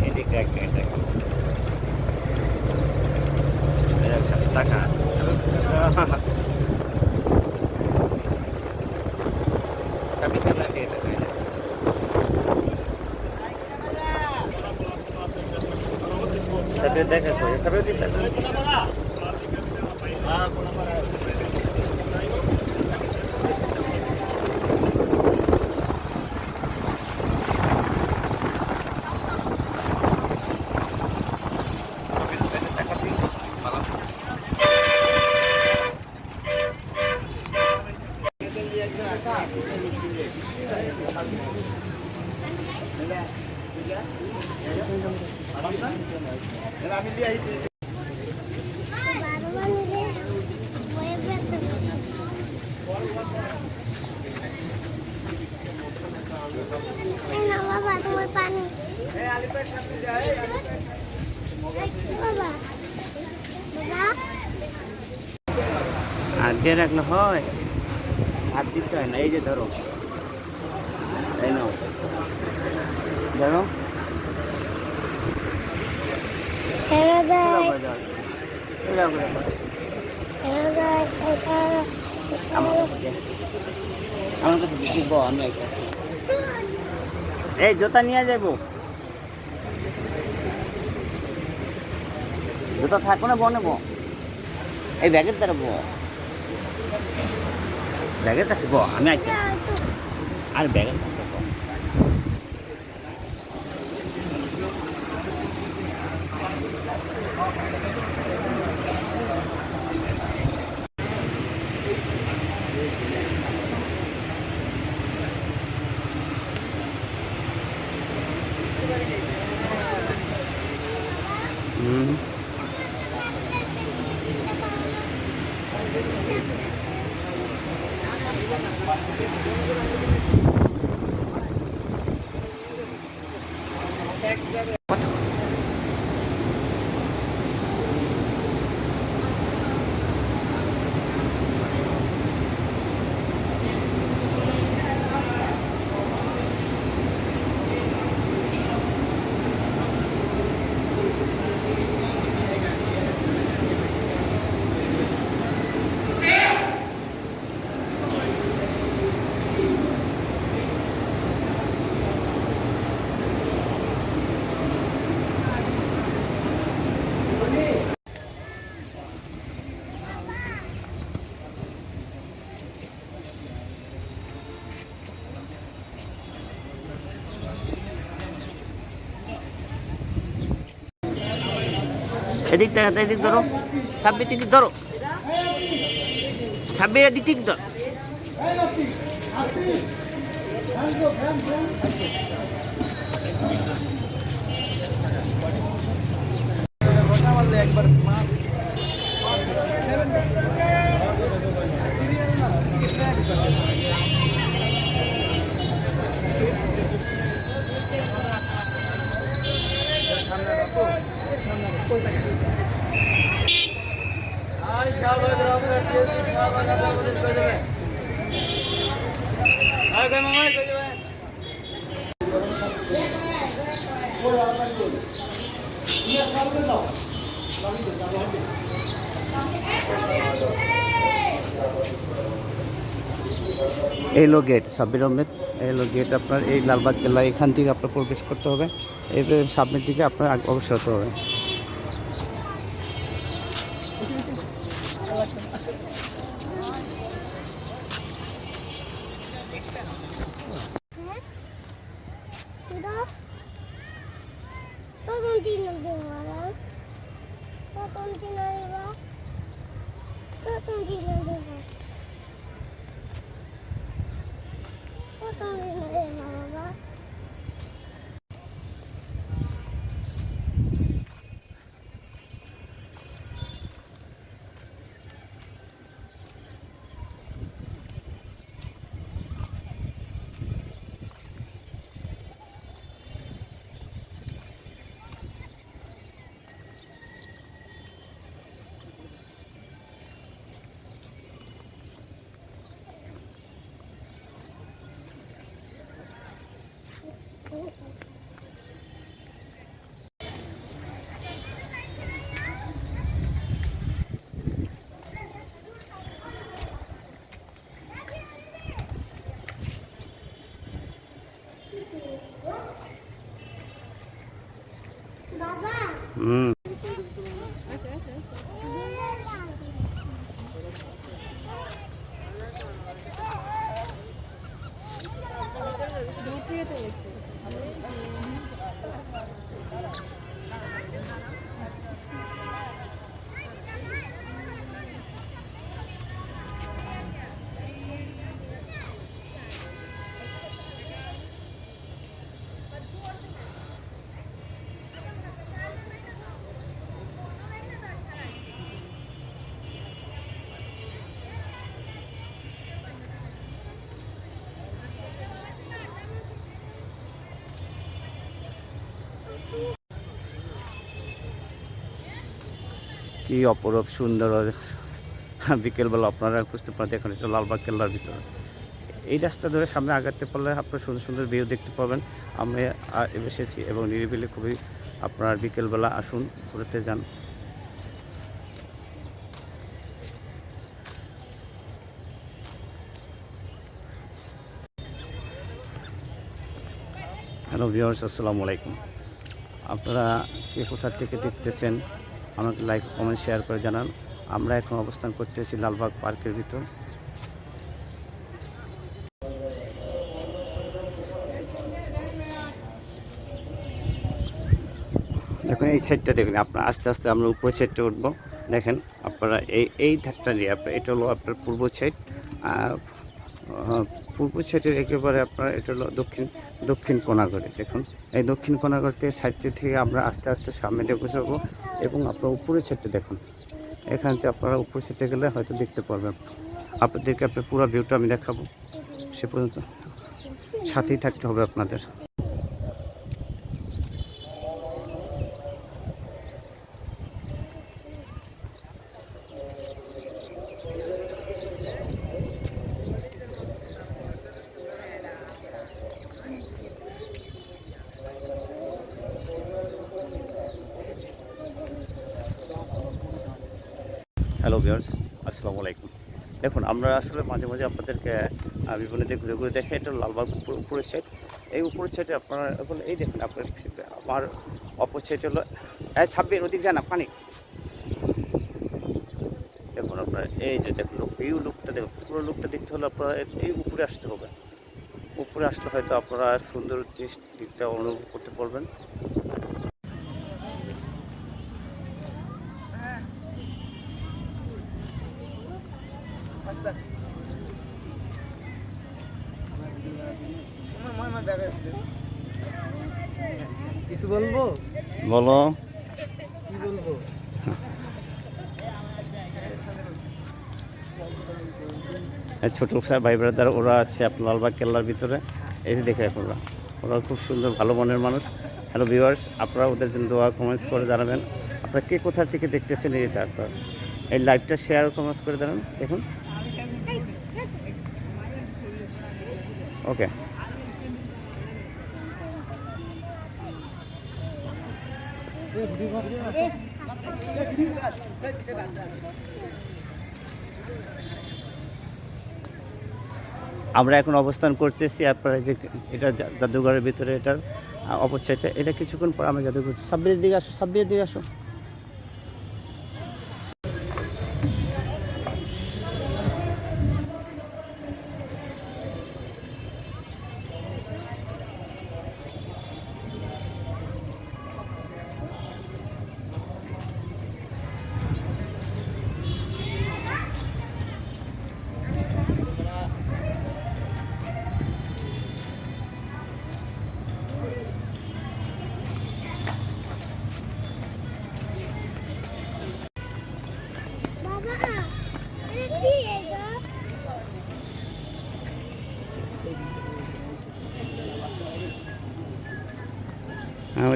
ini digerak-gerak saya bisa letakkan tapi jalan dia Sabit dekat ko, sabit dekat. Ah, kuna para. বাবা তোমার পানি বাবা বাবা হাত দিয়ে রাখলে হয় হাত দিতে হয় না এই যে ধরো এই নাও ধরো হেরা দেয় এরকম করে যাও। এরকম আমার আমার কাছে আমি এই, জুতা নিয়ে যাব জোতা থাকো না বনে বো এই ব্যাগের দ্বারা বো ব্যাগের কাছে আমি আর ব্যাগের কাছে এদিক দেখা এদিক ধরো। ছাব্বিশ দিক ধরো। ছাব্বিশ এদিক ঠিক ধর। এই হলো গেট সাব্বির আহমেদ। এলো গেট আপনার এই লালবাগ কেল্লা এখান থেকে আপনার প্রবেশ করতে হবে। এবার সামনের দিকে আপনার হতে হবে। কি অপরূপ সুন্দর বিকেলবেলা আপনারা বুঝতে পারেন দেখুন এটা লালবাগ কেল্লার ভিতরে। এই রাস্তা ধরে সামনে আগাতে পারলে আপনার সুন্দর সুন্দর ভিউ দেখতে পাবেন। আমি এসেছি এবং নিরিবিলি খুবই আপনার বিকেলবেলা আসুন, ঘুরতে যান। হ্যালো ভিউয়ার্স, আসসালামু আলাইকুম। আপনারা কে কোথা থেকে দেখতেছেন? আমাকে লাইক কমেন্ট শেয়ার করে জানান। আমরা এখন অবস্থান করতেছি লালবাগ পার্কের ভিতর। দেখুন, এই সাইডটা দেখুন, আপনার আস্তে আস্তে আমরা উপর সাইডটা উঠবো। দেখেন, আপনারা এই এই ধারটা নিয়ে, আপনার এটা হলো আপনার পূর্ব সাইড পূর্ব সাইডের একেবারে আপনার এটা হলো দক্ষিণ দক্ষিণ কোনাগড়ে দেখুন। এই দক্ষিণ কোনাগড় থেকে সাইডটি থেকে আমরা আস্তে আস্তে সামনে দেখে যাব এবং আপনার উপরের সাইডটা দেখুন। এখান থেকে আপনারা উপরে সাইডে গেলে হয়তো দেখতে পারবেন। আপনাদেরকে আপনার পুরো ভিউটা আমি দেখাবো। সে পর্যন্ত সাথেই থাকতে হবে আপনাদের। হ্যালো ভিউয়ার্স আসসালামু আলাইকুম। দেখুন, আমরা আসলে মাঝে মাঝে আপনাদেরকে বিভিন্ন দিকে ঘুরে ঘুরে দেখে, এটা লালবাগ উপর উপরের সাইড এই উপরের সাইডে আপনারা এখন, এই দেখুন, আপনার আমার অপর সাইড হলো ছাব্বিশ, ওদিক যায় না, পানি। দেখুন আপনার, এই যে দেখুন এই লুকটা দেখুন, পুরো লুকটা দেখতে হলে আপনারা এই উপরে আসতে হবে। উপরে আসলে হয়তো আপনারা সুন্দর জিনিস দিকটা অনুভব করতে পারবেন। কিছু বলব? বলো। কি বলব? এই ছোটো সাহেব ভাই ব্রাদার ওরা আছে আপনার লালবাগ কেল্লার ভিতরে। এই যে দেখে ওরা। ওরা খুব সুন্দর ভালো মনের মানুষ। হ্যালো ভিউয়ার্স আপনারা ওদের জন্য দোয়া কমেন্টস করে জানাবেন। আপনারা কে কোথার থেকে দেখতেছেন এটা আপনার এই লাইভটা শেয়ার কমেন্টস করে দেবেন দেখুন। ওকে আমরা এখন অবস্থান করতেছি আপনারা যে এটা জাদুঘরের ভিতরে এটার অবস্থা এটা এটা কিছুক্ষণ পর আমরা জাদুঘর সাব্বিরের দিকে আসো, সাব্বিরের দিকে আসো।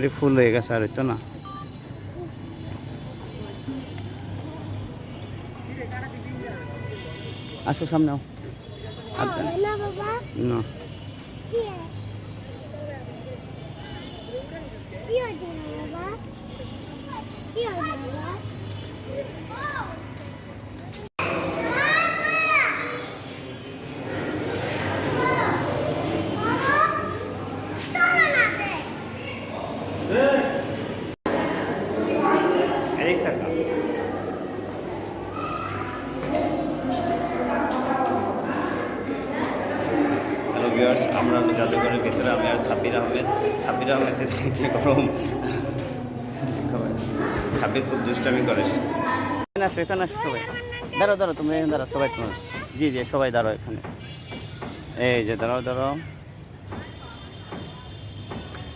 আমার ফুল হয়ে গেছে আর হইতো না। আসো সামনে। না না। কি কি হচ্ছে বাবা কি হচ্ছে বাবা এদিক টাকা হ্যালো ভিউয়ার্স আমরা হলো জাদুঘরের ভিতরে আমি আর সাবির আহমেদ সাবির আহমেদের কি গরম সাবির খুব দুষ্টামি করে এখানে আসো এখানে আসো সবাই। দাঁড়াও দাঁড়াও তুমি এখানে দাঁড়াও সবাই তোমার জি জি সবাই দাঁড়াও এখানে। এই যে দাঁড়াও দাঁড়াও।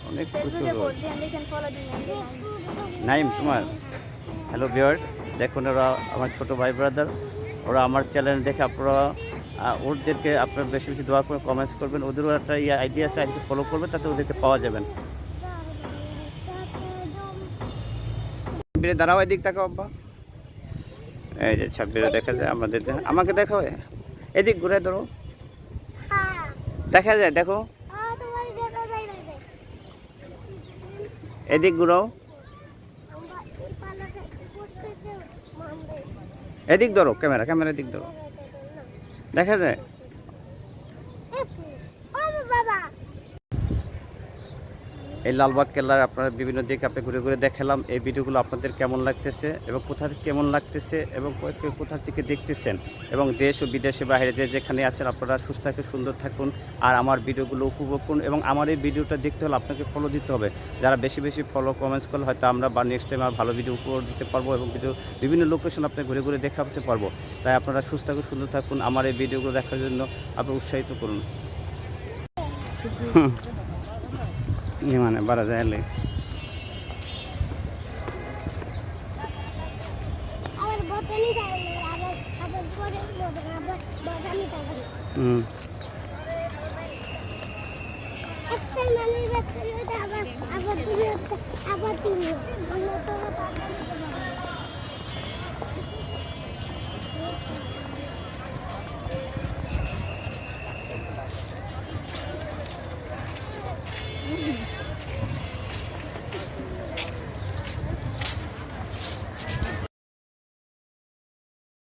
অনেক প্রচুর নাইম তোমার। হ্যালো ভিউয়ার্স দেখুন ওরা আমার ছোট ভাই ব্রাদার ওরা আমার চ্যানেল দেখে আপনারা ওদেরকে আপনারা বেশি বেশি দোয়া করে কমেন্টস করবেন। ওদেরও একটা ইয়ে আইডিয়া আছে আইডি ফলো করবেন তাতে ওদেরকে পাওয়া যাবেন। দাঁড়াও এদিক তাকাও আব্বা। এই যে ছাব্বিশ দেখা যায় আমাদের আমাকে দেখো এদিক ঘুরে ধরো। দেখা যায়, দেখো। এদিক ঘুরাও। এদিক ধরো, ক্যামেরা ক্যামেরা দিক ধরো। দেখা যায়। এই লালবাগ কেল্লার আপনারা বিভিন্ন দিকে আপনি ঘুরে ঘুরে দেখালাম। এই ভিডিওগুলো আপনাদের কেমন লাগতেছে এবং কোথা থেকে কেমন লাগতেছে এবং কোথা থেকে দেখতেছেন এবং দেশ ও বিদেশে বাইরে যে যেখানে আছেন আপনারা সুস্থ থাকুন, সুন্দর থাকুন আর আমার ভিডিওগুলো উপভোগ করুন এবং আমার এই ভিডিওটা দেখতে হলে আপনাকে ফলো দিতে হবে। যারা বেশি বেশি ফলো কমেন্টস করলে হয়তো আমরা বা নেক্সট টাইম আর ভালো ভিডিও উপহার দিতে পারব এবং ভিডিও বিভিন্ন লোকেশন আপনি ঘুরে ঘুরে দেখাতে পারব। তাই আপনারা সুস্থ থাকুন, সুন্দর থাকুন। আমার এই ভিডিওগুলো দেখার জন্য আপনি উৎসাহিত করুন। ই মানে বাড়া যায় হুম। আবার আবার